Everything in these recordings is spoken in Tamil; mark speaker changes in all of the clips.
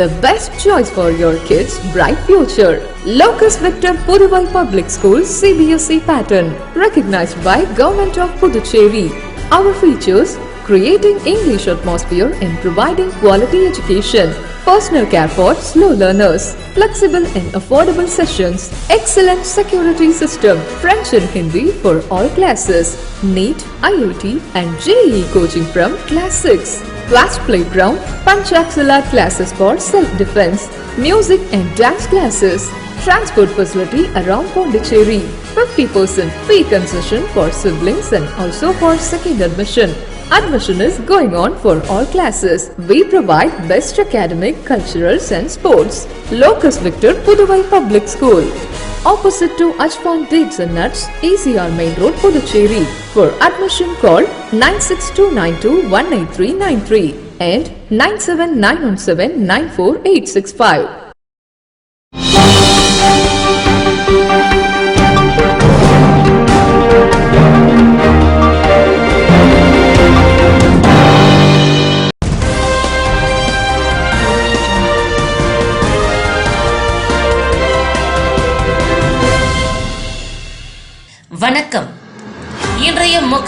Speaker 1: the best choice for your kids' bright future. Locus Victor Puduvai Public School CBSE pattern recognized by Government of Puducherry. Our features creating English atmosphere and providing quality education. Personal care for slow learners, flexible and affordable sessions, excellent security system, French and Hindi for all classes, NEET, IIT and JEE coaching from class 6. Vast playground, Panchaksala classes for self-defense, music and dance classes, transport facility around Pondicherry, 50% fee concession for siblings and also for second admission. Admission is going on for all classes. We provide best academic, cultural and sports. Locus Victor Puduvai Public School opposite to Ajpan Dates and Nuts, ACR Main Road, Puducherry. For admission, call 96292 and
Speaker 2: 979794865.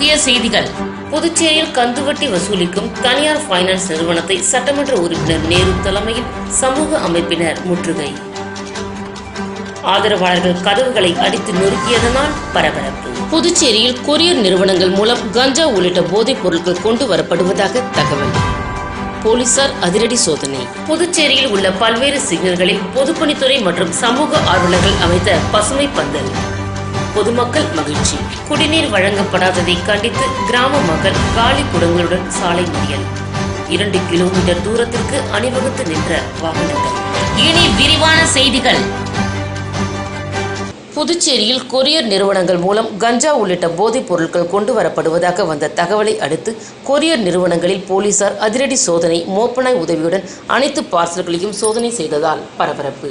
Speaker 2: முக்கிய செய்திகள். புதுச்சேரியில் கந்துவட்டி வசூலிக்கும் தனியார் ஃபைனான்ஸ் நிறுவனத்தை சட்டமன்ற உறுப்பினர் நேரு தலைமையில் சமூக அமைப்பினர் முற்றுகை. ஆதரவாளர்கள் கதவுகளை அடித்து நொறுக்கியதனால் பரபரப்பு. புதுச்சேரியில் கொரியர் நிறுவனங்கள் மூலம் கஞ்சா உள்ளிட்ட போதைப் பொருட்கள் கொண்டு வரப்படுவதாக தகவல். போலீசார் அதிரடி சோதனை. புதுச்சேரியில் உள்ள பல்வேறு சிக்னல்களில் பொதுப்பணித்துறை மற்றும் சமூக ஆர்வலர்கள் அமைத்த பசுமை பந்தல். பொதுமக்கள் மகிழ்ச்சி. குடிநீர் வழங்கப்படாததை கண்டித்து கிராம மக்கள் காலி குடங்களுடன் சாலை மறியல். இரண்டு கிலோமீட்டர் தூரத்திற்கு அணிவகுத்து நின்ற வாகனங்கள். இனி விரிவான செய்திகள். புதுச்சேரியில் கொரியர் நிறுவனங்கள் மூலம் கஞ்சா உள்ளிட்ட போதைப் பொருட்கள் கொண்டு வரப்படுவதாக வந்த தகவலை அடுத்து கொரியர் நிறுவனங்களில் போலீசார் அதிரடி சோதனை மோப்பனாய் உதவியுடன் அனைத்து பார்சல்களையும் சோதனை செய்ததால் பரபரப்பு.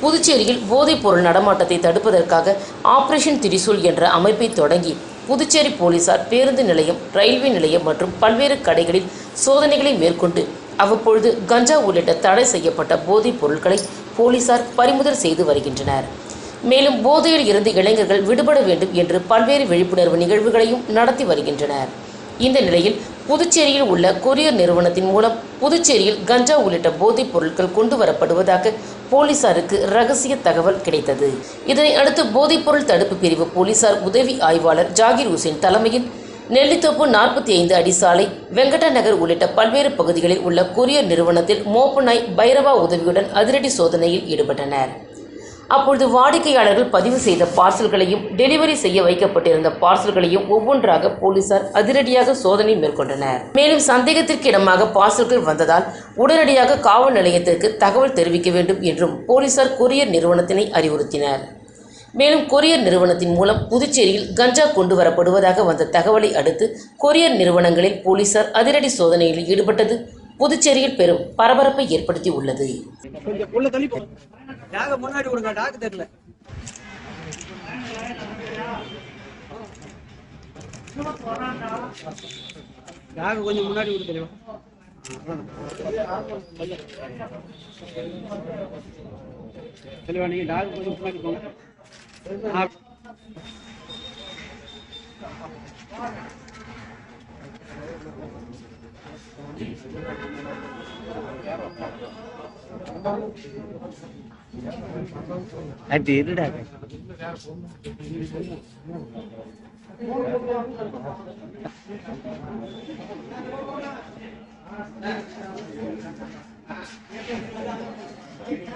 Speaker 2: புதுச்சேரியில் போதைப்பொருள் நடமாட்டத்தை தடுப்பதற்காக ஆபரேஷன் திரிசூல் என்ற அமைப்பை தொடங்கி புதுச்சேரி போலீசார் பேருந்து நிலையம் ரயில்வே நிலையம் மற்றும் பல்வேறு கடைகளில் சோதனைகளை மேற்கொண்டு அவ்வப்பொழுது கஞ்சா உள்ளிட்ட தடை செய்யப்பட்ட போதைப் பொருட்களை போலீசார் பறிமுதல் செய்து வருகின்றனர். மேலும் போதையில் இருந்து இளைஞர்கள் விடுபட வேண்டும் என்று பல்வேறு விழிப்புணர்வு நிகழ்வுகளையும் நடத்தி வருகின்றனர். இந்த நிலையில் புதுச்சேரியில் உள்ள கொரியர் நிறுவனத்தின் மூலம் புதுச்சேரியில் கஞ்சா உள்ளிட்ட போதைப் பொருட்கள் கொண்டு வரப்படுவதாக போலீசாருக்கு ரகசிய தகவல் கிடைத்தது. இதனை அடுத்து போதைப்பொருள் தடுப்பு பிரிவு போலீசார் உதவி ஆய்வாளர் ஜாகிர் ஹுசேன் தலைமையில் நெல்லித்தோப்பு நாற்பத்தி ஐந்து அடி சாலை வெங்கட நகர் உள்ளிட்ட பல்வேறு பகுதிகளில் உள்ள கொரியர் நிறுவனத்தில் மோப்பு நாய் பைரவா உதவியுடன் அதிரடி சோதனையில் ஈடுபட்டனர். அப்பொழுது வாடிக்கையாளர்கள் பதிவு செய்த பார்சல்களையும் டெலிவரி செய்ய வைக்கப்பட்டிருந்த பார்சல்களையும் ஒவ்வொன்றாக போலீசார் அதிரடியாக சோதனை மேற்கொண்டனர். மேலும் சந்தேகத்திற்கு இடமாக பார்சல்கள் வந்ததால் உடனடியாக காவல் நிலையத்திற்கு தகவல் தெரிவிக்க வேண்டும் என்றும் போலீசார் கொரியர் நிறுவனத்தினை அறிவுறுத்தினர். மேலும் கொரியர் நிறுவனத்தின் மூலம் புதுச்சேரியில் கஞ்சா கொண்டு வரப்படுவதாக வந்த தகவலை அடுத்து கொரியர் நிறுவனங்களில் போலீசார் அதிரடி சோதனையில் ஈடுபட்டது புதுச்சேரியில் பெரும் பரபரப்பை ஏற்படுத்தி உள்ளது
Speaker 3: கொஞ்சம் டாக முன்னாடி கொடுங்க டாக் தெரியல. டாக கொஞ்சம் முன்னாடி விடு தெரியவா தெளிவா நீங்க டாக் கொஞ்சம் முன்னாடி போங்க. I did it. Thank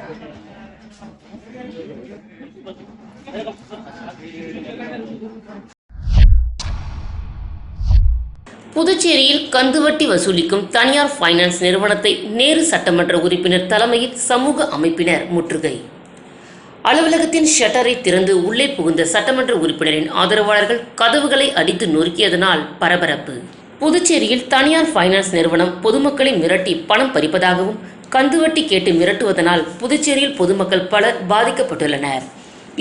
Speaker 3: you.
Speaker 2: புதுச்சேரியில் கந்துவட்டி வசூலிக்கும் தனியார் ஃபைனான்ஸ் நிறுவனத்தை நேரு சட்டமன்ற உறுப்பினர் தலைமையில் சமூக அமைப்பினர் முற்றுகை. அலுவலகத்தின் ஷட்டரை திறந்து உள்ளே புகுந்த சட்டமன்ற உறுப்பினரின் ஆதரவாளர்கள் கதவுகளை அடித்து நொறுக்கியதனால் பரபரப்பு. புதுச்சேரியில் தனியார் ஃபைனான்ஸ் நிறுவனம் பொதுமக்களை மிரட்டி பணம் பறிப்பதாகவும் கந்துவட்டி கேட்டு மிரட்டுவதனால் புதுச்சேரியில் பொதுமக்கள் பலர் பாதிக்கப்பட்டுள்ளனர்.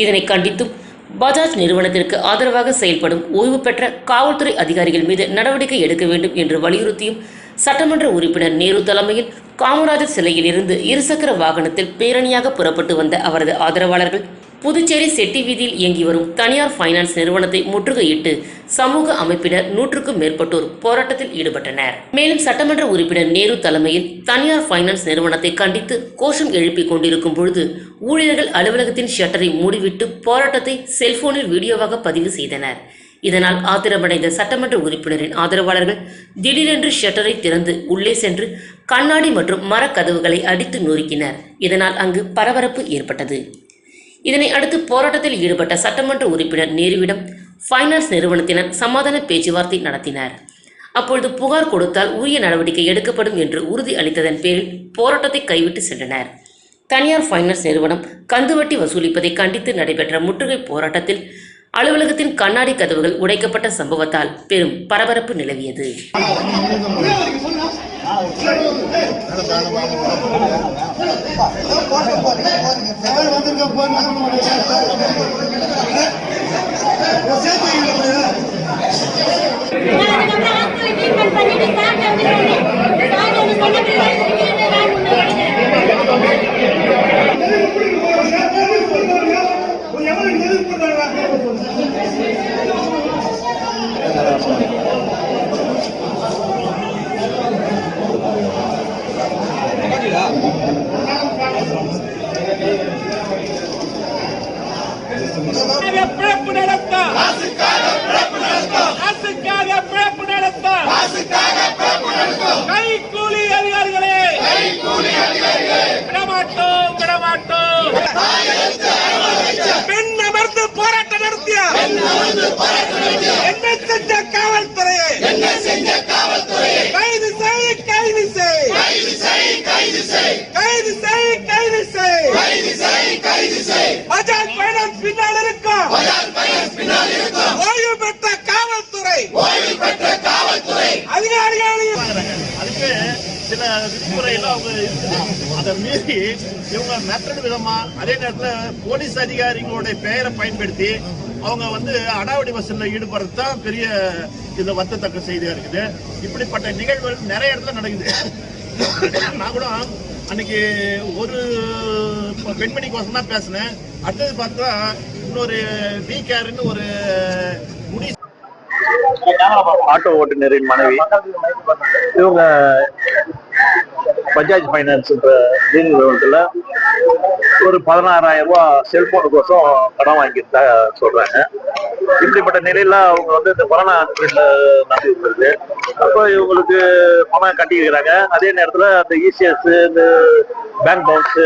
Speaker 2: இதனை கண்டித்தும் பஜாஜ் நிறுவனத்திற்கு ஆதரவாக செயல்படும் ஓய்வு பெற்ற காவல்துறை அதிகாரிகள் மீது நடவடிக்கை எடுக்க வேண்டும் என்று வலியுறுத்தியும் சட்டமன்ற உறுப்பினர் நேரு தலைமையில் காமராஜர் சிலையில் இருந்து இருசக்கர வாகனத்தில் பேரணியாக புறப்பட்டு வந்த அவரது ஆதரவாளர்கள் புதுச்சேரி செட்டி வீதியில் இயங்கி வரும் தனியார் ஃபைனான்ஸ் நிறுவனத்தை முற்றுகையிட்டு சமூக அமைப்பினர் நூற்றுக்கும் மேற்பட்டோர் போராட்டத்தில் ஈடுபட்டனர். மேலும் சட்டமன்ற உறுப்பினர் நேரு தலைமையில் தனியார் ஃபைனான்ஸ் நிறுவனத்தை கண்டித்து கோஷம் எழுப்பிக் கொண்டிருக்கும் பொழுது ஊழியர்கள் அலுவலகத்தின் ஷட்டரை மூடிவிட்டு போராட்டத்தை செல்போனில் வீடியோவாக பதிவு செய்தனர். இதனால் ஆத்திரமடைந்த சட்டமன்ற உறுப்பினரின் ஆதரவாளர்கள் திடீரென்று ஷட்டரை திறந்து உள்ளே சென்று கண்ணாடி மற்றும் மரக்கதவுகளை அடித்து நொறுக்கினர். இதனால் அங்கு பரபரப்பு ஏற்பட்டது. இதனை அடுத்து போராட்டத்தில் ஈடுபட்ட சட்டமன்ற உறுப்பினர் நேருவிடம் ஃபைனான்ஸ் நிறுவனத்தினர் சமாதான பேச்சுவார்த்தை நடத்தினர். அப்பொழுது புகார் கொடுத்தால் உரிய நடவடிக்கை எடுக்கப்படும் என்று உறுதி அளித்ததன் பேரில் போராட்டத்தை கைவிட்டு சென்றனர். தனியார் ஃபைனான்ஸ் நிறுவனம் கந்துவட்டி வசூலிப்பதை கண்டித்து நடைபெற்ற முற்றுகை போராட்டத்தில் அலுவலகத்தின் கண்ணாடி கதவுகள் உடைக்கப்பட்ட சம்பவத்தால் பெரும் பரபரப்பு நிலவியது.
Speaker 4: அதுக்கப்புறம் ஹாஸ்பிட்டல் ட்ரீட்மெண்ட் பண்ணிட்டு ஸ்டார்ட் வந்துருவாங்க ஸ்டார்ட் வந்து பண்ணிட்டு நான் முன்னாடி
Speaker 5: பிறப்பு நடத்த அரசுக்காக பிறப்பு நடத்த கை கூலி அதிகாரிகளே விடமாட்டோம் விடமாட்டோம் பெண் அமர்ந்து போராட்டம் நடத்திய என்ன செஞ்ச காவல்துறையை கைது செய் கைது செய் கைது செய் கைது செய் பஜாஜ் பைனான்ஸ் பின்னால் இருக்கும் ஓய்வு பெற்ற காவல்துறை அதிகாரிகளையும்
Speaker 6: அதுக்கு சில அவங்க இருக்குது அதை மீறி இவங்க மெத்தட் விதமா அதே நேரத்தில் போலீஸ் அதிகாரிகளுடைய பெயரை பயன்படுத்தி அவங்க வந்து அடாவடி வசூலில் ஈடுபடுறது தான் பெரிய இதுல வத்தத்தக்க செய்தியா இருக்குது இப்படிப்பட்ட நிகழ்வுகள் நிறைய இடத்துல நடக்குது நான் கூட அன்னைக்கு ஒரு பெண்மணிக்கோசம் தான் பேசினேன் அடுத்தது பார்த்தா இன்னொரு வி கேர்னு ஒரு முடி
Speaker 7: ஆட்டோ ஓட்டுநரின் மனைவி இவங்க பஜாஜ் ஃபைனான்ஸ்ன்ற லீன் நிறுவனத்தில் ஒரு பதினாறாயிரம் ரூபாய் செல்போனுக்கோசம் கடன் வாங்கிட்டு சொல்றாங்க. இப்படிப்பட்ட நிலையில அவங்க வந்து இந்த கொரோனா பீரியட்ல நடந்து வருது அப்போ இவங்களுக்கு பணம் கட்டிக்கிறாங்க அதே நேரத்துல அந்த இசிஎஸ் இந்த பேங்க் பவுன்ஸ்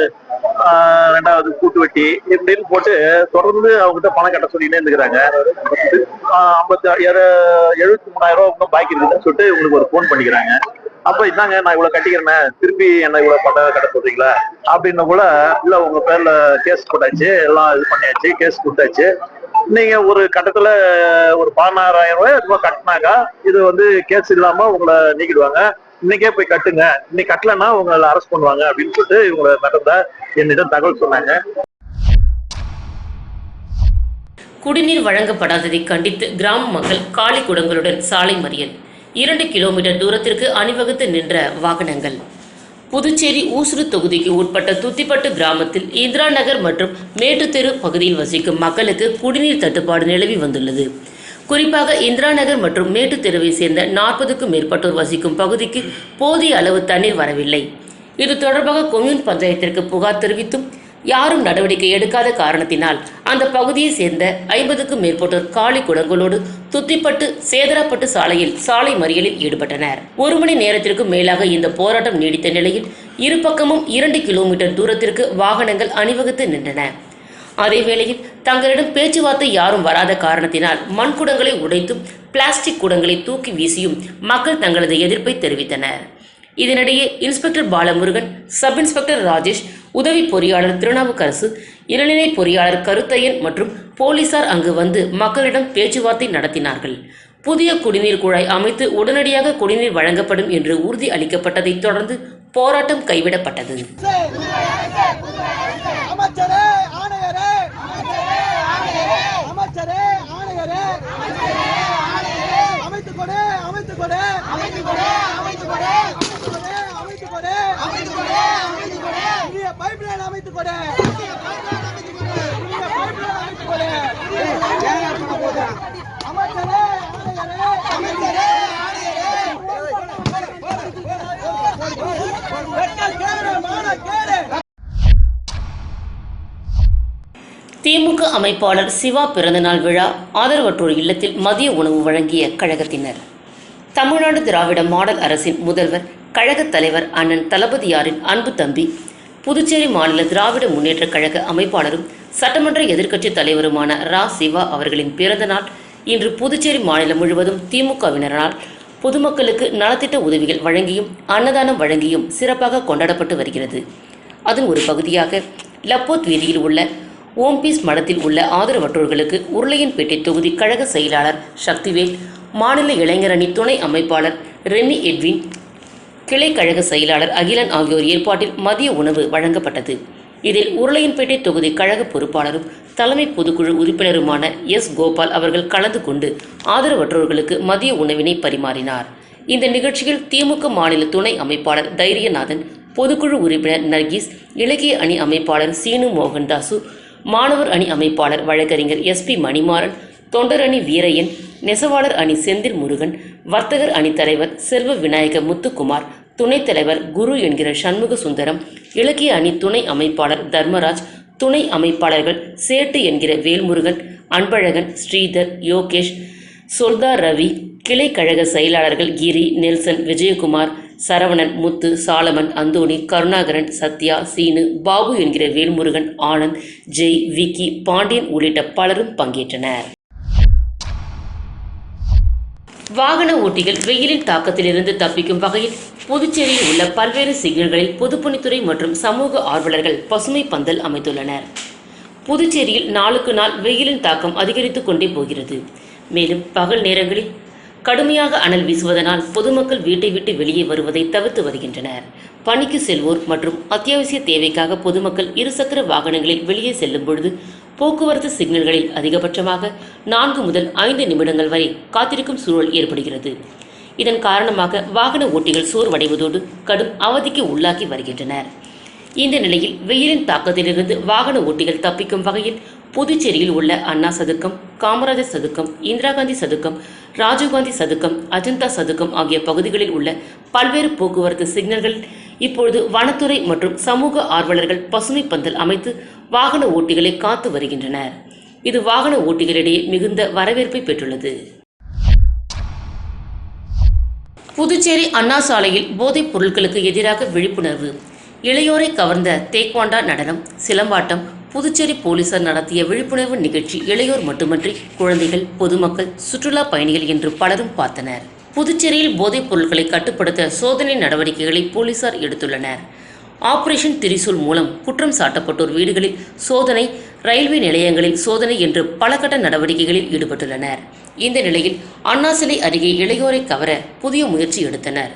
Speaker 7: ரெண்டாவது கூட்டு வட்டி இப்படின்னு போட்டு தொடர்ந்து அவங்ககிட்ட பணம் கட்ட சொல்லினே இருந்துக்கிறாங்க. ஐம்பத்தி எழுபத்தி மூணாயிரம் ரூபாய் இன்னும் பாக்கி இருக்குதுன்னு சொல்லிட்டு இவங்களுக்கு ஒரு ஃபோன் பண்ணிக்கிறாங்க. அப்ப இதாங்க நான் இவ்வளவு கட்டிக்கிறேன் திருப்பி என்ன இவ்வளவு பட்ட கட்ட சொல்றீங்களா? அப்படின்னு கூட இல்ல உங்க பேர்ல கேஸ் போட்டாச்சு எல்லாம் இது பண்ணியாச்சு கேஸ் கொடுத்தாச்சு. நீங்க ஒரு கட்டத்துல ஒரு பதினாறாயிரம் ரூபாய் ரூபாய் கட்டினாக்கா இது வந்து கேஸ் இல்லாம உங்களை நீக்கிடுவாங்க. இன்னைக்கே போய் கட்டுங்க. இன்னைக்கு கட்டலன்னா உங்களை அரெஸ்ட் பண்ணுவாங்க அப்படின்னு சொல்லிட்டு இவங்களை நடந்த என்னிடம் தகவல் சொன்னாங்க.
Speaker 2: குடிநீர் வழங்கப்படாததை கண்டித்து கிராம மக்கள் காலி குடங்களுடன் சாலை மறியல். இரண்டு கிலோமீட்டர் தூரத்திற்கு அணிவகுத்து நின்ற வாகனங்கள். புதுச்சேரி ஊசுறு தொகுதிக்கு உட்பட்ட துத்திப்பட்டு கிராமத்தில் இந்திரா நகர் மற்றும் மேட்டுத்தெரு பகுதியில் வசிக்கும் மக்களுக்கு குடிநீர் தட்டுப்பாடு நிலவி வந்துள்ளது. குறிப்பாக இந்திரா நகர் மற்றும் மேட்டுத்தெருவை சேர்ந்த நாற்பதுக்கும் மேற்பட்டோர் வசிக்கும் பகுதிக்கு போதிய அளவு தண்ணீர் வரவில்லை. இது தொடர்பாக கொம்யூன் பஞ்சாயத்திற்கு புகார் தெரிவித்தும் யாரும் நடவடிக்கை எடுக்காத காரணத்தினால் அந்த பகுதியை சேர்ந்த ஐம்பதுக்கும் மேற்பட்டோர் காலி குடங்களோடு துத்திப்பட்டு சேதராப்பட்டு சாலையில் சாலை மறியலில் ஈடுபட்டனர். ஒரு மணி நேரத்திற்கும் மேலாக இந்த போராட்டம் நீடித்த நிலையில் இரு பக்கமும் இரண்டு கிலோமீட்டர் தூரத்திற்கு வாகனங்கள் அணிவகுத்து நின்றன. அதே வேளையில் தங்களிடம் பேச்சுவார்த்தை யாரும் வராத காரணத்தினால் மண்குடங்களை உடைத்தும் பிளாஸ்டிக் குடங்களை தூக்கி வீசியும் மக்கள் தங்களது எதிர்ப்பை தெரிவித்தனர். இதனிடையே inspector Balamurugan sub inspector Rajesh உதவி பொறியாளர் திருநாவுக்கரசு இளநிலை பொறியாளர் கருத்தையன் மற்றும் போலீசார் அங்கு வந்து மக்களிடம் பேச்சுவார்த்தை நடத்தினார்கள். புதிய குடிநீர் குழாய் அமைத்து உடனடியாக குடிநீர் வழங்கப்படும் என்று உறுதி அளிக்கப்பட்டதைத் தொடர்ந்து போராட்டம் கைவிடப்பட்டது.
Speaker 8: அமைச்சரே ஆணையரே அமைச்சரே ஆணையரே அமைத்துக் கொடு அமைத்துக் கொடு அமைத்துக் கொடு கொடு.
Speaker 2: திமுக அமைப்பாளர் சிவா பிறந்தநாள் விழா ஆதரவற்றோர் இல்லத்தில் மதிய உணவு வழங்கிய கழகத்தினர். தமிழ்நாடு திராவிட மாடல் அரசின் முதல்வர் கழகத் தலைவர் அண்ணன் தளபதியாரின் அன்பு தம்பி புதுச்சேரி மாநில திராவிட முன்னேற்றக் கழக அமைப்பாளரும் சட்டமன்ற எதிர்க்கட்சித் தலைவருமான ரா. சிவா அவர்களின் பிறந்த நாள் இன்று புதுச்சேரி மாநிலம் முழுவதும் திமுகவினரால் பொதுமக்களுக்கு நலத்திட்ட உதவிகள் வழங்கியும் அன்னதானம் வழங்கியும் சிறப்பாக கொண்டாடப்பட்டு வருகிறது. அதன் ஒரு பகுதியாக லப்போத் வீதியில் உள்ள ஓம்பீஸ் மடத்தில் உள்ள ஆதரவற்றோர்களுக்கு உருளையன்பேட்டை தொகுதி கழக செயலாளர் சக்திவேல் மாநில இளைஞரணி துணை அமைப்பாளர் ரென்னி எட்வின் கிளை கழக செயலாளர் அகிலன் ஆகியோர் ஏற்பாட்டில் மதிய உணவு வழங்கப்பட்டது. இதில் உருளையன்பேட்டை தொகுதி கழக பொறுப்பாளரும் தலைமை பொதுக்குழு உறுப்பினருமான எஸ். கோபால் அவர்கள் கலந்து கொண்டு ஆதரவற்றோர்களுக்கு மதிய உணவினை பரிமாறினார். இந்த நிகழ்ச்சியில் திமுக மாநில துணை அமைப்பாளர் தைரியநாதன் பொதுக்குழு உறுப்பினர் நர்கீஸ் இலக்கிய அணி அமைப்பாளர் சீனு மோகன்தாசு மாணவர் அணி அமைப்பாளர் வழக்கறிஞர் எஸ். பி. மணிமாறன் தொண்டர் அணி வீரையன் நெசவாளர் அணி செந்தில் முருகன் வர்த்தகர் அணித்தலைவர் செல்வ விநாயக முத்துக்குமார் துணைத் தலைவர் குரு என்கிற சண்முக சுந்தரம் இலக்கிய அணி துணை அமைப்பாளர் தர்மராஜ் துணை அமைப்பாளர்கள் சேட்டு என்கிற வேல்முருகன் அன்பழகன் ஸ்ரீதர் யோகேஷ் சொல்தார் ரவி கிளை கழக செயலாளர்கள் Giri Nelson Vijayakumar Saravanan Muthu Solomon Anthony Karunakaran Sathya Seenu Babu என்கிற வேல்முருகன் ஆனந்த் ஜெய் விக்கி பாண்டியன் உள்ளிட்ட பலரும் பங்கேற்றனர். வாகன ஓட்டிகள் வெயிலின் தாக்கத்திலிருந்து தப்பிக்கும் வகையில் புதுச்சேரியில் உள்ள பல்வேறு சிக்னல்களில் பொதுப்பணித்துறை மற்றும் சமூக ஆர்வலர்கள் பசுமை பந்தல் அமைத்துள்ளனர். புதுச்சேரியில் நாளுக்கு நாள் வெயிலின் தாக்கம் அதிகரித்துக் கொண்டே போகிறது. மேலும் பகல் நேரங்களில் கடுமையாக அனல் வீசுவதனால் பொதுமக்கள் வீட்டை விட்டு வெளியே வருவதை தவிர்த்து வருகின்றனர். பணிக்கு செல்வோர் மற்றும் அத்தியாவசிய தேவைக்காக பொதுமக்கள் இருசக்கர வாகனங்களில் வெளியே செல்லும் பொழுது போக்குவரத்து சிக்னல்களில் அதிகபட்சமாக நான்கு முதல் ஐந்து நிமிடங்கள் வரை காத்திருக்கும் சூழல் ஏற்படுகிறது. இதன் காரணமாக வாகன ஓட்டிகள் சோர்வடைவதோடு கடும் அவதிக்கு உள்ளாகி வருகின்றனர். இந்த நிலையில் வெயிலின் தாக்கத்திலிருந்து வாகன ஓட்டிகள் தப்பிக்கும் வகையில் புதுச்சேரியில் உள்ள அண்ணா சதுக்கம் காமராஜர் சதுக்கம் இந்திரா காந்தி சதுக்கம் ராஜீவ்காந்தி சதுக்கம் அஜந்தா சதுக்கம் ஆகிய பகுதிகளில் உள்ள பல்வேறு போக்குவரத்து சிக்னல்கள் இப்பொழுது வனத்துறை மற்றும் சமூக ஆர்வலர்கள் பசுமை பந்தல் அமைத்து வாகன ஓட்டிகளை காத்து வருகின்றனர். இது வாகன ஓட்டிகளிடையே மிகுந்த வரவேற்பை பெற்றுள்ளது. புதுச்சேரி அண்ணா சாலையில் போதைப் பொருட்களுக்கு எதிராக விழிப்புணர்வு. இளையோரை கவர்ந்த தேக்வாண்டா நடனம் சிலம்பாட்டம் புதுச்சேரி போலீசார் நடத்திய விழிப்புணர்வு நிகழ்ச்சி இளையோர் மட்டுமன்றி குழந்தைகள் பொதுமக்கள் சுற்றுலா பயணிகள் என்று பலரும் பார்த்தனர். புதுச்சேரியில் போதைப் பொருட்களை கட்டுப்படுத்த சோதனை நடவடிக்கைகளை போலீசார் எடுத்துள்ளனர். ஆபரேஷன் திரிசூல் மூலம் குற்றம் சாட்டப்பட்டோர் வீடுகளில் சோதனை ரயில்வே நிலையங்களில் சோதனை என்று பல கட்ட நடவடிக்கைகளில் ஈடுபட்டுள்ளனர். இந்த நிலையில் அண்ணா சிலை அருகே இளையோரை கவர புதிய முயற்சி எடுத்தனர்.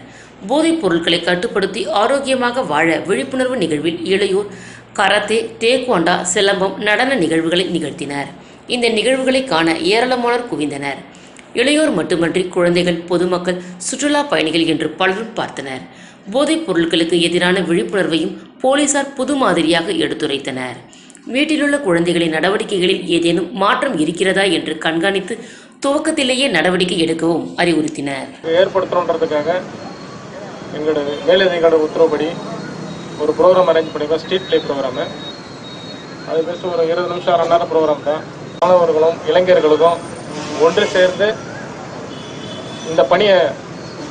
Speaker 2: போதைப் பொருட்களை கட்டுப்படுத்தி ஆரோக்கியமாக வாழ விழிப்புணர்வு நிகழ்வில் இளையோர் கராத்தே தேக்வாண்டா சிலம்பம் நடன நிகழ்வுகளை நிகழ்த்தினர். இந்த நிகழ்வுகளை காண ஏராளமானோர் குவிந்தனர். இளையோர் மட்டுமன்றி குழந்தைகள் பொதுமக்கள் சுற்றுலா பயணிகள் என்று பலரும் பார்த்தனர். போதைப் பொருட்களுக்கு எதிரான விழிப்புணர்வையும் போலீசார் புது மாதிரியாக எடுத்துரைத்தனர். வீட்டிலுள்ள குழந்தைகளின் நடவடிக்கைகளில் ஏதேனும் மாற்றம் இருக்கிறதா என்று கண்காணித்து துவக்கத்திலேயே நடவடிக்கை எடுக்கவும் அறிவுறுத்தினர்.
Speaker 9: ஏற்படுத்தணுன்றதுக்காக எங்களோட மேலதிகாரோட உத்தரவுப்படி ஒரு ப்ரோக்ராம் அரேஞ்ச் பண்ணியிருக்கோம் ஸ்ட்ரீட் லைட் ப்ரோக்ராமு அது ஜஸ்ட் ஒரு இருபது நிமிஷம் அரை நேரம் ப்ரோக்ராம் தான். மாணவர்களும் இளைஞர்களுக்கும் ஒன்று சேர்ந்து இந்த பணியை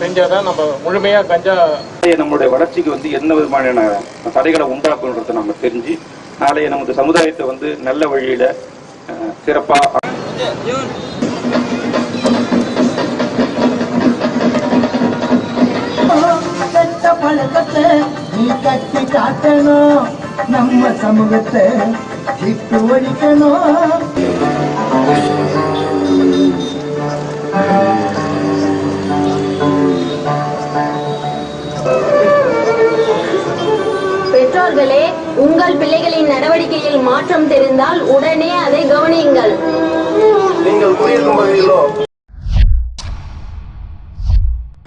Speaker 9: செஞ்சால் தான் நம்ம முழுமையாக கஞ்சா
Speaker 10: நம்மளுடைய வளர்ச்சிக்கு வந்து என்ன விதமான தடைகளை உண்டாக்குன்றதை நம்ம தெரிஞ்சு நாளைய நமது சமுதாயத்தை வந்து நல்ல வழியில சிறப்பா
Speaker 8: பழக்கத்தை நீ கட்டி காட்டணும் நம்ம சமூகத்தை விட்டு ஒழிக்கணும்
Speaker 4: பெற்றோர்களே உங்கள் பிள்ளைகளின் நடவடிக்கையில் மாற்றம் தெரிந்தால் உடனே அதை கவனியுங்கள்.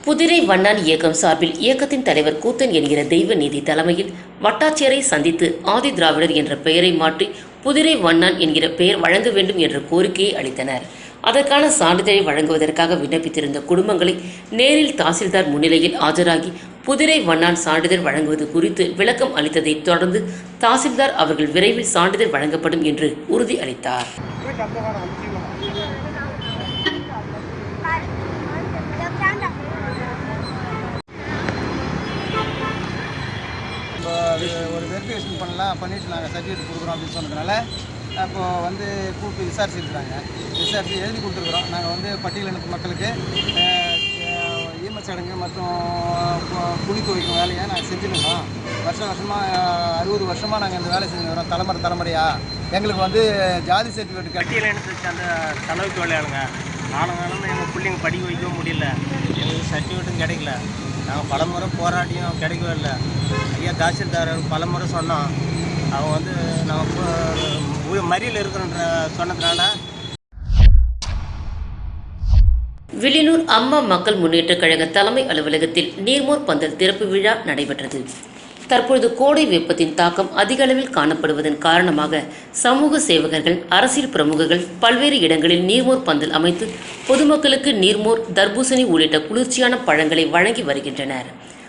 Speaker 2: புதிரை வண்ணான் இயக்கம் சார்பில் இயக்கத்தின் தலைவர் கூத்தன் என்கிற தெய்வ நீதி தலைமையில் வட்டாட்சியரை சந்தித்து ஆதி திராவிடர் என்ற பெயரை மாற்றி புதிரை வண்ணான் என்கிற பெயர் வழங்க வேண்டும் என்ற கோரிக்கையை அளித்தனர். அதற்கான சான்றிதழை வழங்குவதற்காக விண்ணப்பித்திருந்த குடும்பங்களை நேரில் தாசில்தார் முன்னிலையில் ஆஜராகி புதிரை வண்ணான் சான்றிதழ் வழங்குவது குறித்து விளக்கம் அளித்ததை தொடர்ந்து தாசில்தார் அவர்கள் விரைவில் சான்றிதழ் வழங்கப்படும் என்று உறுதி அளித்தார்.
Speaker 3: இப்போ ஒரு வெரிஃபிகேஷன் பண்ணலாம் பண்ணிட்டு நாங்கள் சர்டிஃபிகேட் கொடுக்குறோம் அப்படின்னு சொன்னதுனால அப்போ வந்து கூப்பிட்டு விசாரிச்சிருக்கிறாங்க. விசாரித்து எழுதி கொடுத்துருக்குறோம். நாங்கள் வந்து பட்டியலினத்து மக்களுக்கு ஈம சடங்கு மற்றும் கு- குழி துவைக்கும் வேலையை நாங்கள் செஞ்சுருந்தோம் வருஷம் வருஷமாக அறுபது வருஷமாக நாங்கள் இந்த வேலை செஞ்சு வரோம். தலைமுறை தலைமுறையாக எங்களுக்கு வந்து ஜாதி சர்டிஃபிகேட்
Speaker 11: கட்டியில் என்ன அந்த செலவுக்கு விளையாடுங்க. நானும் வேணும் எங்கள் பிள்ளைங்க படிக்க வைக்கவும் முடியல. எங்களுக்கு சர்டிஃபிகேட்டும் கிடைக்கல. நாங்கள் பல முறை போராட்டியும் கிடைக்கவே இல்லை. ஐயா தாசில்தார் பல முறை சொன்னோம் அவங்க வந்து நம்ம மறியல் இருக்கிறன்ற சொன்னதுனால
Speaker 2: வில்லியனூர் அம்மா மக்கள் முன்னேற்றக் கழக தலைமை அலுவலகத்தில் நீர்மோர் பந்தல் திறப்பு விழா நடைபெற்றது. தற்பொழுது கோடை வெப்பத்தின் தாக்கம் அதிக அளவில் காணப்படுவதன் காரணமாக சமூக சேவகர்கள் அரசியல் பிரமுகர்கள் பல்வேறு இடங்களில் நீர்மோர் பந்தல் அமைத்து பொதுமக்களுக்கு நீர்மோர் தர்பூசணி உள்ளிட்ட குளிர்ச்சியான பழங்களை வழங்கி வருகின்றனர்.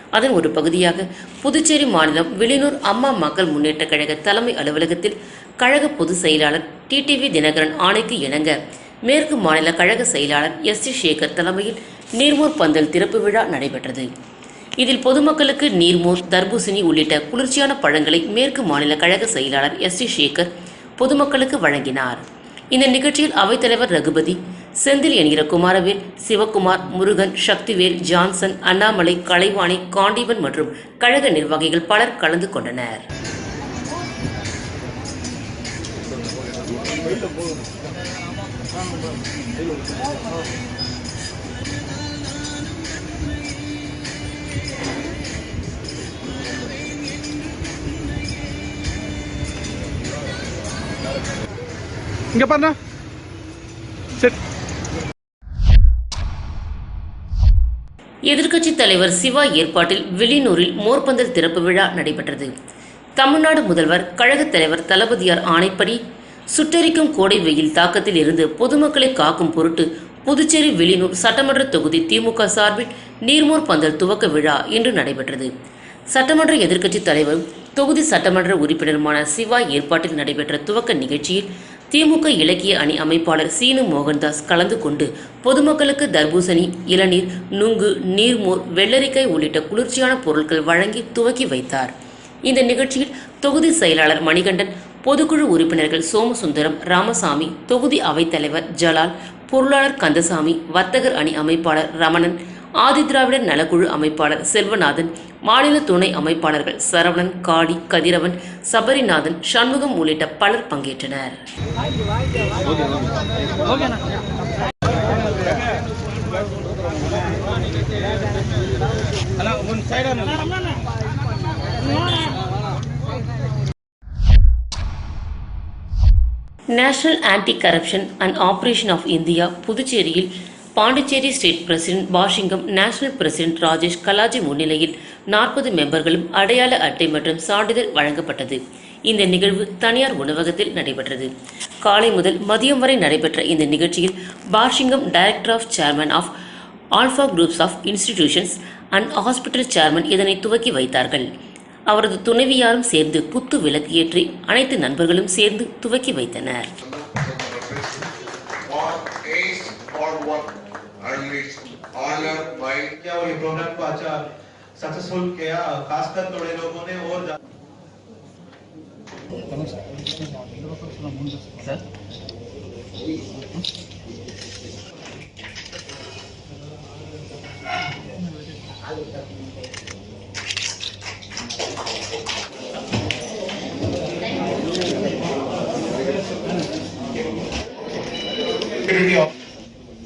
Speaker 2: அதன் ஒரு பகுதியாக புதுச்சேரி மாநிலம் வெளியூர் அம்மா மக்கள் முன்னேற்றக் கழக தலைமை அலுவலகத்தில் கழக பொதுச் செயலாளர் டிடிவி தினகரன் ஆணைக்கு இணங்க மேற்கு மாநில கழக செயலாளர் எஸ் டி சேகர் தலைமையில் நீர்மோர் பந்தல் திறப்பு விழா நடைபெற்றது. இதில் பொதுமக்களுக்கு நீர்மோர் தர்பூசணி உள்ளிட்ட குளிர்ச்சியான பழங்களை மேற்கு மாநில கழக செயலாளர் எஸ் டி சேகர் பொதுமக்களுக்கு வழங்கினார். இந்த நிகழ்ச்சியில் அவைத்தலைவர் ரகுபதி செந்தில் என்கிற குமாரவேல் சிவகுமார் முருகன் சக்திவேல் ஜான்சன் அண்ணாமலை கலைவாணி காண்டீபன் மற்றும் கழக நிர்வாகிகள் பலர் கலந்து கொண்டனர்.
Speaker 5: இங்க பாருண்ணா. சரி.
Speaker 2: எதிர்க்கட்சித் தலைவர் சிவா ஏற்பாட்டில் வெளியூரில் மோர்பந்தல் திறப்பு விழா நடைபெற்றது. தமிழ்நாடு முதல்வர் கழகத் தலைவர் தளபதியார் ஆணைப்படி சுட்டெரிக்கும் கோடை வெயில் தாக்கத்தில் இருந்து பொதுமக்களை காக்கும் பொருட்டு புதுச்சேரி வில்லியனூர் சட்டமன்ற தொகுதி திமுக சார்பில் நீர்மோர் பந்தல் துவக்க விழா இன்று நடைபெற்றது. சட்டமன்ற எதிர்க்கட்சித் தலைவரும் தொகுதி சட்டமன்ற உறுப்பினருமான சிவா ஏற்பாட்டில் நடைபெற்ற துவக்க நிகழ்ச்சியில் திமுக இலக்கிய அணி அமைப்பாளர் சீனு மோகன்தாஸ் கலந்து கொண்டு பொதுமக்களுக்கு தர்பூசணி இளநீர் நுங்கு நீர்மோர் வெள்ளரிக்காய் உள்ளிட்ட குளிர்ச்சியான பொருட்கள் வழங்கி துவக்கி வைத்தார். இந்த நிகழ்ச்சியில் தொகுதி செயலாளர் மணிகண்டன் பொதுக்குழு உறுப்பினர்கள் சோமசுந்தரம் ராமசாமி தொகுதி அவைத்தலைவர் ஜலால் பொருளாளர் கந்தசாமி வர்த்தகர் அணி அமைப்பாளர் ரமணன் ஆதிதிராவிடர் நலக்குழு அமைப்பாளர் செல்வநாதன் மாநில துணை அமைப்பாளர்கள் சரவணன் காடி கதிரவன் சபரிநாதன் சண்முகம் உள்ளிட்ட பலர் பங்கேற்றனர். National anti corruption and operation of India புதுச்சேரியில் பாண்டிச்சேரி ஸ்டேட் பிரசிடென்ட் வாஷிங்கம் நேஷனல் பிரசிடென்ட் ராஜேஷ் கலாஜி முன்னிலையில் நாற்பது மெம்பர்களும் அடையாள அட்டை மற்றும் சான்றிதழ் வழங்கப்பட்டது. இந்த நிகழ்வு தனியார் உணவகத்தில் நடைபெற்றது. காலை முதல் மதியம் வரை நடைபெற்ற இந்த நிகழ்ச்சியில் வாஷிங்கம் director of chairman of Alpha groups of institutions and hospital chairman இதனை துவக்கி வைத்தார்கள். அவரது துணைவியாரும் சேர்ந்து குத்து விளக்கு ஏற்றி அனைத்து நண்பர்களும் சேர்ந்து துவக்கி வைத்தனர்.
Speaker 12: For of.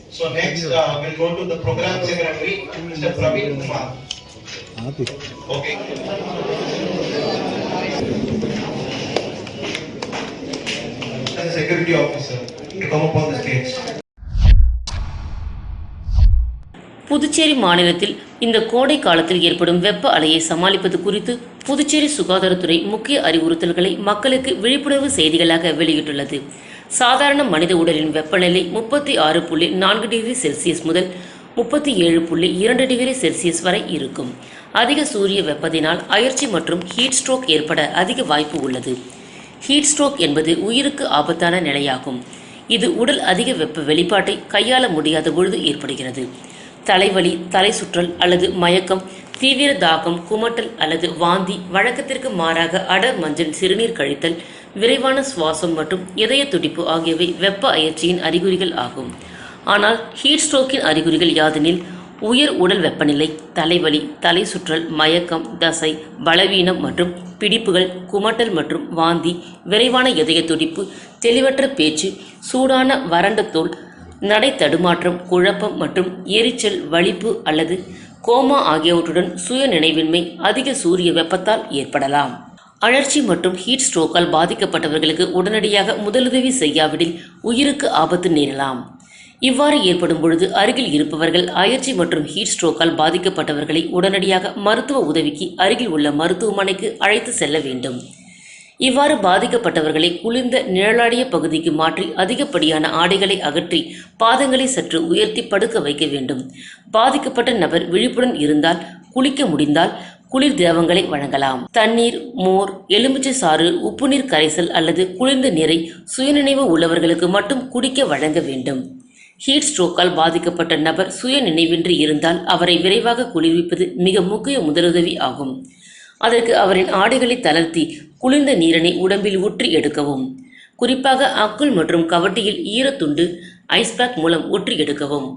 Speaker 12: So next, uh, we'll go to the program secretary, Mr. Praveen Kumar. Okay. And the security officer to come upon the stage.
Speaker 2: Puducherry மாநிலத்தில் இந்த கோடை காலத்தில் ஏற்படும் வெப்ப அலையை சமாளிப்பது குறித்து புதுச்சேரி சுகாதாரத்துறை முக்கிய அறிவுறுத்தல்களை மக்களுக்கு விழிப்புணர்வு செய்திகளாக வெளியிட்டுள்ளது சாதாரண மனித உடலின் வெப்பநிலை முப்பத்தி ஆறு புள்ளி நான்கு டிகிரி செல்சியஸ் முதல் முப்பத்தி ஏழு புள்ளி இரண்டு டிகிரி செல்சியஸ் வரை இருக்கும். அதிக சூரிய வெப்பத்தினால் அயற்சி மற்றும் ஹீட் ஸ்ட்ரோக் ஏற்பட அதிக வாய்ப்பு உள்ளது. ஹீட் ஸ்ட்ரோக் என்பது உயிருக்கு ஆபத்தான நிலையாகும். இது உடல் அதிக வெப்ப வெளிப்பாட்டை கையாள முடியாத பொழுது ஏற்படுகிறது. தலைவலி தலை சுற்றல் அல்லது மயக்கம் தீவிர தாகம் குமட்டல் அல்லது வாந்தி வழக்கத்திற்கு மாறாக அடர் மஞ்சள் சிறுநீர் கழித்தல் விரைவான சுவாசம் மற்றும் இதய துடிப்பு ஆகியவை வெப்ப அயற்சியின் அறிகுறிகள் ஆகும். ஆனால் ஹீட் ஸ்ட்ரோக்கின் அறிகுறிகள் யாதெனில் உயர் உடல் வெப்பநிலை தலைவலி தலை சுற்றல் மயக்கம் தசை பலவீனம் மற்றும் பிடிப்புகள் குமட்டல் மற்றும் வாந்தி விரைவான இதய துடிப்பு தெளிவற்ற பேச்சு சூடான வறண்ட தோல் நடை தடுமாற்றம் குழப்பம் மற்றும் எரிச்சல் வலிப்பு அல்லது கோமா ஆகியவற்றுடன் சுய நினைவின்மை அதிக சூரிய வெப்பத்தால் ஏற்படலாம். அழற்சி மற்றும் ஹீட் ஸ்ட்ரோக்கால் பாதிக்கப்பட்டவர்களுக்கு உடனடியாக முதலுதவி செய்யாவிடில் உயிருக்கு ஆபத்து நேரலாம். இவ்வாறு ஏற்படும் பொழுது அருகில் இருப்பவர்கள் அயற்சி மற்றும் ஹீட் ஸ்ட்ரோக்கால் பாதிக்கப்பட்டவர்களை உடனடியாக மருத்துவ உதவிக்கு அருகில் உள்ள மருத்துவமனைக்கு அழைத்து செல்ல வேண்டும். இவ்வாறு பாதிக்கப்பட்டவர்களை குளிர்ந்த நிழலாடிய பகுதிக்கு மாற்றி அதிகப்படியான ஆடைகளை அகற்றி பாதங்களை சற்று உயர்த்தி படுக்க வைக்க வேண்டும். பாதிக்கப்பட்ட நபர் விழிப்புடன் இருந்தால் குளிக்க முடிந்தால் குளிர் திரவங்களை வழங்கலாம். தண்ணீர் மோர் எலுமிச்சை சாறு உப்புநீர் கரைசல் அல்லது குளிர்ந்த நீரை சுயநினைவு உள்ளவர்களுக்கு மட்டும் குடிக்க வழங்க வேண்டும். ஹீட் ஸ்ட்ரோக்கால் பாதிக்கப்பட்ட நபர் சுய நினைவின்றி இருந்தால் அவரை விரைவாக குளிர்விப்பது மிக முக்கிய முதலுதவி ஆகும். அதற்கு அவரின் ஆடைகளை தளர்த்தி குளிர்ந்த நீரினை உடம்பில் ஊற்றி எடுக்கவும். குறிப்பாக அக்குள் மற்றும் கவட்டியில் ஈரத்துண்டு ஐஸ் பேக் மூலம் ஊற்றி எடுக்கவும்.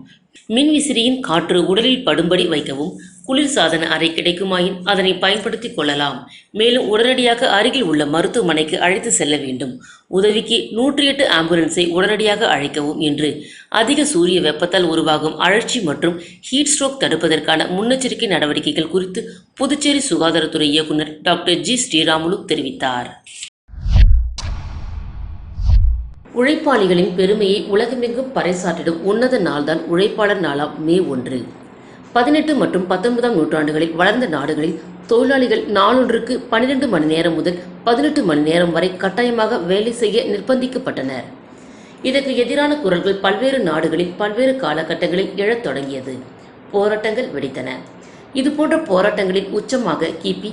Speaker 2: மின்விசிறியின் காற்று உடலில் படும்படி வைக்கவும். குளிர் சாதன அறை கிடைக்குமாயின் அதனை பயன்படுத்திக் கொள்ளலாம். மேலும் உடனடியாக அருகில் உள்ள மருத்துவமனைக்கு அழைத்து செல்ல வேண்டும். உதவிக்கு நூற்றி எட்டு ஆம்புலன்ஸை உடனடியாக அழைக்கவும் என்று. அதிக சூரிய வெப்பத்தால் உருவாகும் அழற்சி மற்றும் ஹீட் ஸ்ட்ரோக் தடுப்பதற்கான முன்னெச்சரிக்கை நடவடிக்கைகள் குறித்து புதுச்சேரி சுகாதாரத்துறை இயக்குனர் டாக்டர் ஜி. ஸ்ரீராமுலு தெரிவித்தார். உழைப்பாளிகளின் பெருமையை உலகமெங்கும் பறைசாற்றிடும் உன்னத நாள்தான் உழைப்பாளர் நாளாம் மே ஒன்று. பதினெட்டு மற்றும் பத்தொன்பதாம் நூற்றாண்டுகளில் வளர்ந்த நாடுகளில் தொழிலாளிகள் நாளொன்றுக்கு பன்னிரண்டு மணி நேரம் முதல் பதினெட்டு மணி நேரம் வரை கட்டாயமாக வேலை செய்ய நிர்பந்திக்கப்பட்டனர். இதற்கு எதிரான குரல்கள் பல்வேறு நாடுகளில் பல்வேறு காலகட்டங்களில் எழத் தொடங்கியது. போராட்டங்கள் வெடித்தன. இதுபோன்ற போராட்டங்களின் உச்சமாக கிபி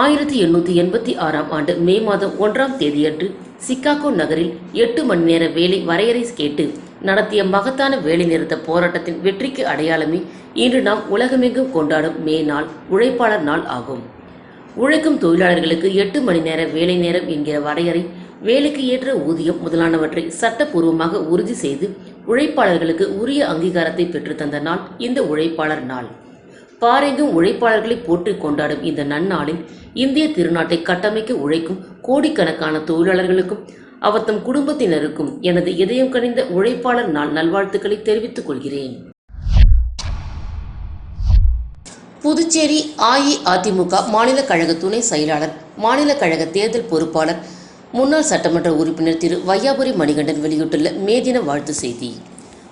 Speaker 2: ஆயிரத்தி எண்ணூற்றி எண்பத்தி ஆறாம் ஆண்டு மே மாதம் ஒன்றாம் தேதியன்று சிக்காகோ நகரில் எட்டு மணி நேர வேலை வரையறை கேட்டு நடத்திய மகத்தான வேலை நிறுத்த போராட்டத்தின் வெற்றிக்கு அடையாளமே இன்று நாம் உலகமெங்கும் கொண்டாடும் மே நாள் உழைப்பாளர் நாள் ஆகும். உழைக்கும் தொழிலாளர்களுக்கு எட்டு மணி நேர வேலை நேரம் என்கிற வரையறை வேலைக்கு ஏற்ற ஊதியம் முதலானவற்றை சட்டப்பூர்வமாக உறுதி செய்து உழைப்பாளர்களுக்கு உரிய அங்கீகாரத்தை பெற்றுத்தந்த நாள் இந்த உழைப்பாளர் நாள். பாரெங்கும் உழைப்பாளர்களை போற்றி கொண்டாடும் இந்த நன்னாளில் இந்திய திருநாட்டை கட்டமைக்க உழைக்கும் கோடிக்கணக்கான தொழிலாளர்களுக்கும் அவர் தம் குடும்பத்தினருக்கும் எனது இதயம் கனிந்த உழைப்பாளர் நாள் நல்வாழ்த்துக்களை தெரிவித்துக் கொள்கிறேன். புதுச்சேரி அஇஅதிமுக மாநில கழக துணை செயலாளர் மாநில கழக தேர்தல் பொறுப்பாளர் முன்னாள் சட்டமன்ற உறுப்பினர் திரு வையாபுரி மணிகண்டன் வெளியிட்டுள்ள மே தின வாழ்த்து செய்தி.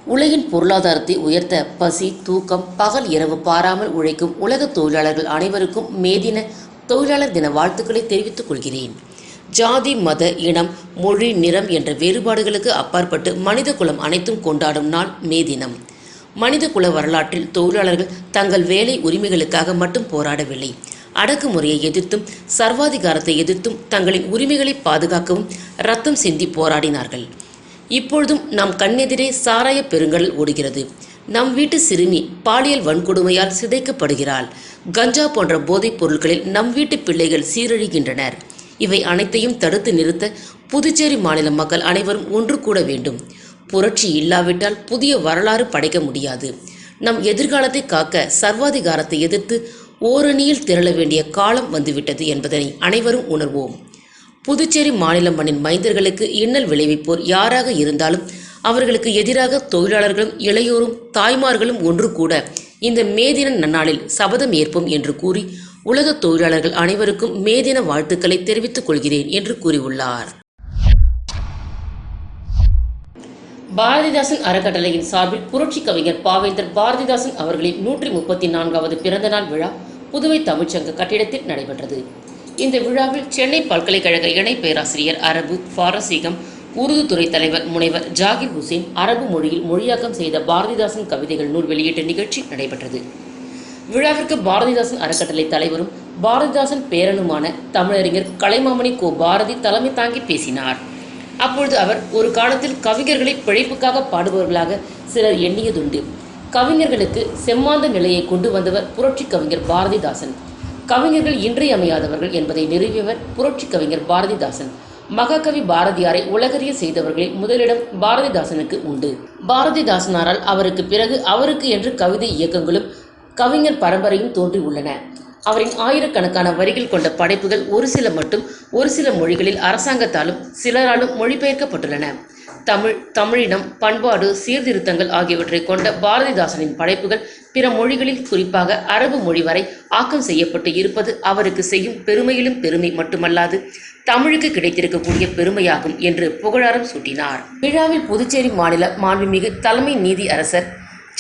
Speaker 2: உலகின் பொருளாதாரத்தை உயர்த்த பசி தூக்கம் பகல் இரவு பாராமல் உழைக்கும் உலக தொழிலாளர்கள் அனைவருக்கும் மே தின தொழிலாளர் தின வாழ்த்துக்களை தெரிவித்துக் கொள்கிறேன். ஜாதி மத இனம் மொழி நிறம் என்ற வேறுபாடுகளுக்கு அப்பாற்பட்டு மனித குலம் அனைத்தும் கொண்டாடும் நாள் மே தினம். மனித குல வரலாற்றில் தொழிலாளர்கள் தங்கள் வேலை உரிமைகளுக்காக மட்டும் போராடவில்லை. அடக்குமுறையை எதிர்த்தும் சர்வாதிகாரத்தை எதிர்த்தும் தங்களின் உரிமைகளை பாதுகாக்கவும் ரத்தம் சிந்தி போராடினார்கள். இப்பொழுதும் நம் கண்ணெதிரே சாராய பெருங்கடல் ஓடுகிறது. நம் வீட்டு சிறுமி பாலியல் வன்கொடுமையால் சிதைக்கப்படுகிறாள். கஞ்சா போன்ற போதைப் பொருட்களில் நம் வீட்டு பிள்ளைகள் சீரழிகின்றனர். இவை அனைத்தையும் தடுத்து நிறுத்த புதுச்சேரி மாநில மக்கள் அனைவரும் ஒன்று கூட வேண்டும். புரட்சி இல்லாவிட்டால் புதிய வரலாறு படைக்க முடியாது. நம் எதிர்காலத்தை காக்க சர்வாதிகாரத்தை எதிர்த்து ஓரணியில் திரள வேண்டிய காலம் வந்துவிட்டது என்பதனை அனைவரும் உணர்வோம். புதுச்சேரி மாநில மண்ணின் மைந்தர்களுக்கு இன்னல் விளைவிப்போர் யாராக இருந்தாலும் அவர்களுக்கு எதிராக தொழிலாளர்களும் இளையோரும் தாய்மார்களும் ஒன்று கூட இந்த மேதின நன்னாளில் சபதம் ஏற்போம் என்று கூறி உலக தொழிலாளர்கள் அனைவருக்கும் மேதின வாழ்த்துக்களை தெரிவித்துக் கொள்கிறேன் என்று கூறியுள்ளார். பாரதிதாசன் அறக்கட்டளையின் சார்பில் புரட்சி கவிஞர் பாவேந்தர் பாரதிதாசன் அவர்களின் நூற்றி முப்பத்தி நான்காவது பிறந்தநாள் விழா புதுவை தமிழ்ச்சங்க கட்டிடத்தில் நடைபெற்றது. இந்த விழாவில் சென்னை பல்கலைக்கழக இணை பேராசிரியர் அரபு பாரசீகம் உருது துறை தலைவர் முனைவர் ஜாகிர் ஹுசேன் அரபு மொழியில் மொழியாக்கம் செய்த பாரதிதாசன் கவிதைகள் நூல் வெளியீட்டு நிகழ்ச்சி நடைபெற்றது. விழாவிற்கு பாரதிதாசன் அறக்கட்டளை தலைவரும் பாரதிதாசன் பேரனுமான தமிழறிஞர் கலைமாமணி கோ பாரதி தலைமை தாங்கி பேசினார். அப்பொழுது அவர் ஒரு காலத்தில் கவிஞர்களை பிழைப்புக்காக பாடுபவர்களாக சிலர் எண்ணியதுண்டு. கவிஞர்களுக்கு செம்மாந்த நிலையை கொண்டு வந்தவர் புரட்சி கவிஞர் பாரதிதாசன். கவிஞர்கள் இன்றியமையாதவர்கள் என்பதை நிறுவியவர் புரட்சி கவிஞர் பாரதிதாசன். மகாகவி பாரதியாரை உலகறிய செய்தவர்களில் முதலிடம் பாரதிதாசனுக்கு உண்டு. பாரதிதாசனாரால் அவருக்கு பிறகு அவருக்கு என்று கவிதை இயக்கங்களும் கவிஞர் பரம்பரையும் தோன்றியுள்ளன. அவரின் ஆயிரக்கணக்கான வரிகள் கொண்ட படைப்புகள் ஒரு சில மட்டும் ஒரு சில மொழிகளில் அரசாங்கத்தாலும் சிலராலும் மொழிபெயர்க்கப்பட்டுள்ளன. தமிழ் தமிழினம் பண்பாடு சீர்திருத்தங்கள் ஆகியவற்றை கொண்ட பாரதிதாசனின் படைப்புகள் பிற மொழிகளில் குறிப்பாக அரபு மொழி வரை ஆக்கம் செய்யப்பட்டு இருப்பது அவருக்கு செய்யும் பெருமையிலும் பெருமை மட்டுமல்லாது தமிழுக்கு கிடைத்திருக்கக்கூடிய பெருமையாகும் என்று புகழாரம் சூட்டினார். விழாவில் புதுச்சேரி மாநில மாண்புமிகு தலைமை நீதி அரசர்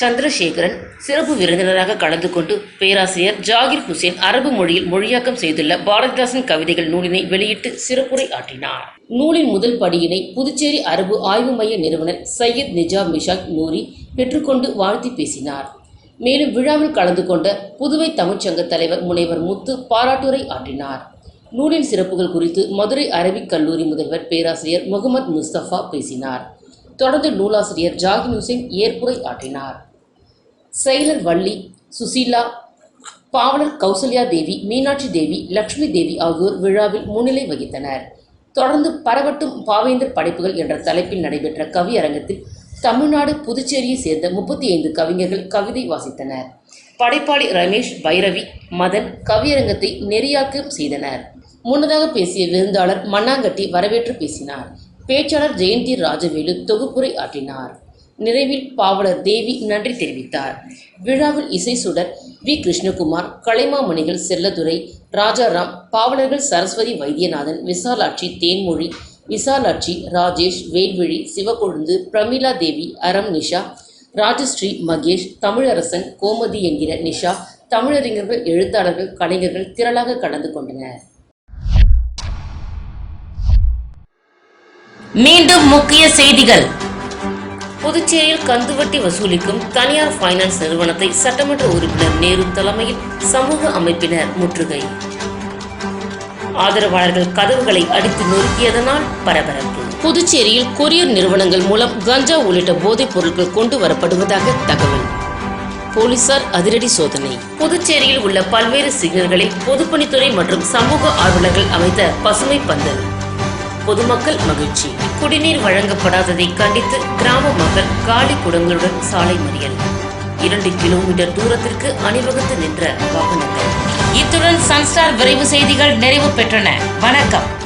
Speaker 2: சந்திரசேகரன் சிறப்பு விருந்தினராக கலந்து கொண்டு பேராசிரியர் ஜாகிர் ஹுசேன் அரபு மொழியில் மொழியாக்கம் செய்துள்ள பாரதிதாசன் கவிதைகள் நூலினை வெளியிட்டு சிறப்புரை ஆற்றினார். நூலின் முதல் படியினை புதுச்சேரி அரபு ஆய்வு மைய நிறுவனர் சையத் நிஜாம் மிஷாக் நூரி பெற்றுக்கொண்டு வாழ்த்தி பேசினார். மேலும் விழாவில் கலந்து கொண்ட புதுவை தமிழ்ச்சங்க தலைவர் முனைவர் முத்து பாராட்டுரை ஆற்றினார். நூலின் சிறப்புகள் குறித்து மதுரை அரபிக் கல்லூரி முதல்வர் பேராசிரியர் முகமது முஸ்தபா பேசினார். தொடர்ந்து நூலாசிரியர் ஜாகின் ஹுசைன் ஏற்புரை ஆற்றினார். செயலர் வள்ளி சுசீலா பாவலர் கௌசல்யா தேவி மீனாட்சி தேவி லட்சுமி தேவி ஆகியோர் விழாவில் முன்னிலை வகித்தனர். தொடர்ந்து பரவட்டும் பாவேந்தர் படைப்புகள் என்ற தலைப்பில் நடைபெற்ற கவியரங்கத்தில் தமிழ்நாடு புதுச்சேரியை சேர்ந்த முப்பத்தி ஐந்து கவிஞர்கள் கவிதை வாசித்தனர். படைப்பாளி ரமேஷ் பைரவி மதன் கவியரங்கத்தை நெறியாக்கம் செய்தனர். முன்னதாக பேசிய விருந்தாளர் மண்ணாங்கட்டி வரவேற்று பேசினார். பேச்சாளர் ஜெயந்தி ராஜவேலு தொகுப்புரை ஆற்றினார். நிறைவில் பாவலர் தேவி நன்றி தெரிவித்தார். விழாவில் இசை சுடர் வி. கிருஷ்ணகுமார் கலைமாமணிகள் செல்லதுரை ராஜாராம் பாவலர்கள் சரஸ்வதி வைத்தியநாதன் விசாலாட்சி தேன்மொழி விசாலாட்சி ராஜேஷ் வேல்விழி சிவகொழுந்து பிரமிளா தேவி அரம் நிஷா ராஜஸ்ரீ மகேஷ் தமிழரசன் கோமதி என்கிற நிஷா தமிழறிஞர்கள் எழுத்தாளர்கள் கலைஞர்கள் திரளாக கலந்து கொண்டனர். மீண்டும் முக்கிய செய்திகள். புதுச்சேரியில் கந்துவட்டி வசூலிக்கும் தனியார் ஃபைனான்ஸ் நிறுவனத்தை சட்டமன்ற உறுப்பினர் நேரு தலைமையில் சமூக அமைப்பினர் முற்றுகை. ஆதரவாளர்கள் கதவுகளை அடித்து நொறுக்கியதனால் பரபரப்பு. புதுச்சேரியில் கொரியர் நிறுவனங்கள் மூலம் கஞ்சா உள்ளிட்ட போதைப் பொருட்கள் கொண்டு வரப்படுவதாக தகவல். போலீசார் அதிரடி சோதனை. புதுச்சேரியில் உள்ள பல்வேறு சிக்னல்களில் பொதுப்பணித்துறை மற்றும் சமூக ஆர்வலர்கள் அமைத்த பசுமை பந்தல். பொதுமக்கள் மகிழ்ச்சி. குடிநீர் வழங்கப்படாததை கண்டித்து கிராம மக்கள் காலி குடங்களுடன் சாலை மறியல். இரண்டு கிலோமீட்டர் தூரத்திற்கு அணிவகுத்து நின்ற வாகனங்கள். இத்துடன் சன்ஸ்டார் விரைவு செய்திகள் நிறைவு பெற்றன. வணக்கம்.